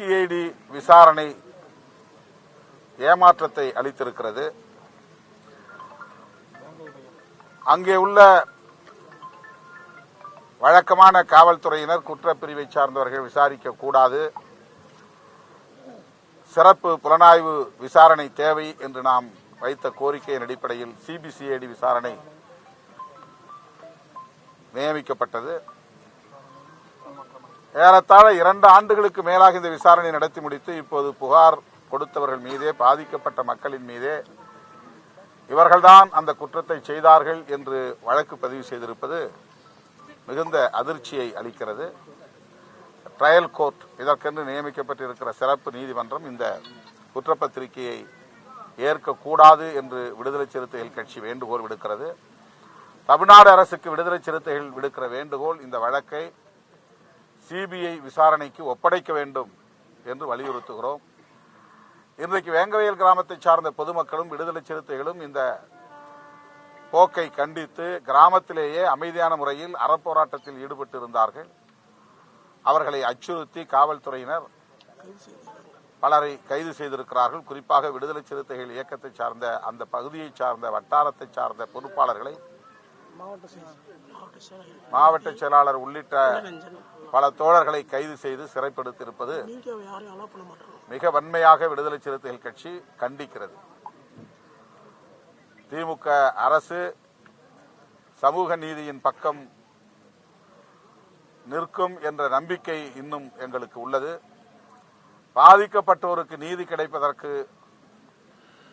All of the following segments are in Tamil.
சிஐடி விசாரணை ஏமாற்றத்தை அளித்திருக்கிறது. அங்கே உள்ள வழக்கமான காவல்துறையினர் குற்றப்பிரிவை சார்ந்தவர்கள் விசாரிக்க கூடாது. சிறப்பு புலனாய்வு விசாரணை தேவை என்று நாம் வைத்த கோரிக்கையின் அடிப்படையில் சிபிசிஐடி விசாரணை நியமிக்கப்பட்டது. ஏறத்தாழ இரண்டு ஆண்டுகளுக்கு மேலாக இந்த விசாரணை நடத்தி முடித்து இப்போது புகார் கொடுத்தவர்கள் மீதே பாதிக்கப்பட்ட மக்களின் மீதே இவர்கள்தான் அந்த குற்றத்தை செய்தார்கள் என்று வழக்கு பதிவு செய்திருப்பது மிகுந்த அதிர்ச்சியை அளிக்கிறது. ட்ரையல் கோர்ட் இதற்கென்று நியமிக்கப்பட்டிருக்கிற சிறப்பு நீதிமன்றம் இந்த குற்றப்பத்திரிகையை ஏற்கக்கூடாது என்று விடுதலை சிறுத்தைகள் கட்சி வேண்டுகோள் விடுக்கிறது. தமிழ்நாடு அரசுக்கு விடுதலை சிறுத்தைகள் விடுக்கிற வேண்டுகோள் இந்த வழக்கை சிபிஐ விசாரணைக்கு ஒப்படைக்க வேண்டும் என்று வலியுறுத்துகிறோம். இன்றைக்கு வேங்கவயல் கிராமத்தை சார்ந்த பொதுமக்களும் விடுதலை சிறுத்தைகளும் இந்த போக்கை கண்டித்து கிராமத்திலேயே அமைதியான முறையில் அறப்போராட்டத்தில் ஈடுபட்டு இருந்தார்கள் அவர்களை அச்சுறுத்தி காவல்துறையினர் பலரை கைது செய்திருக்கிறார்கள். குறிப்பாக விடுதலை சிறுத்தைகள் இயக்கத்தை சார்ந்த அந்த பகுதியை சார்ந்த வட்டாரத்தை சார்ந்த பொறுப்பாளர்களை மாவட்ட செயலாளர் உள்ளிட்ட பல தோழர்களை கைது செய்து சிறைப்படுத்தியிருப்பது மிக வன்மையாக விடுதலை சிறுத்தைகள் கட்சி கண்டிக்கிறது. திமுக அரசு சமூக நீதியின் பக்கம் நிற்கும் என்ற நம்பிக்கை இன்னும் எங்களுக்கு உள்ளது. பாதிக்கப்பட்டோருக்கு நீதி கிடைப்பதற்கு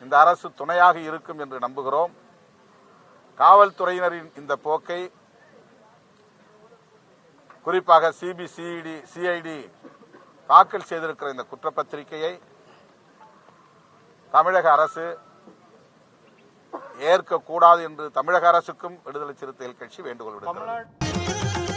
இந்த அரசு துணையாக இருக்கும் என்று நம்புகிறோம். காவல்துறையினரின் இந்த போக்கை குறிப்பாக சிபிசிஐடி சிஐடி தாக்கல் செய்திருக்கிற இந்த குற்றப்பத்திரிகையை தமிழக அரசு ஏற்கக்கூடாது என்று தமிழக அரசுக்கும் விடுதலை சிறுத்தைகள் கட்சி வேண்டுகோள் விடுக்கிறது.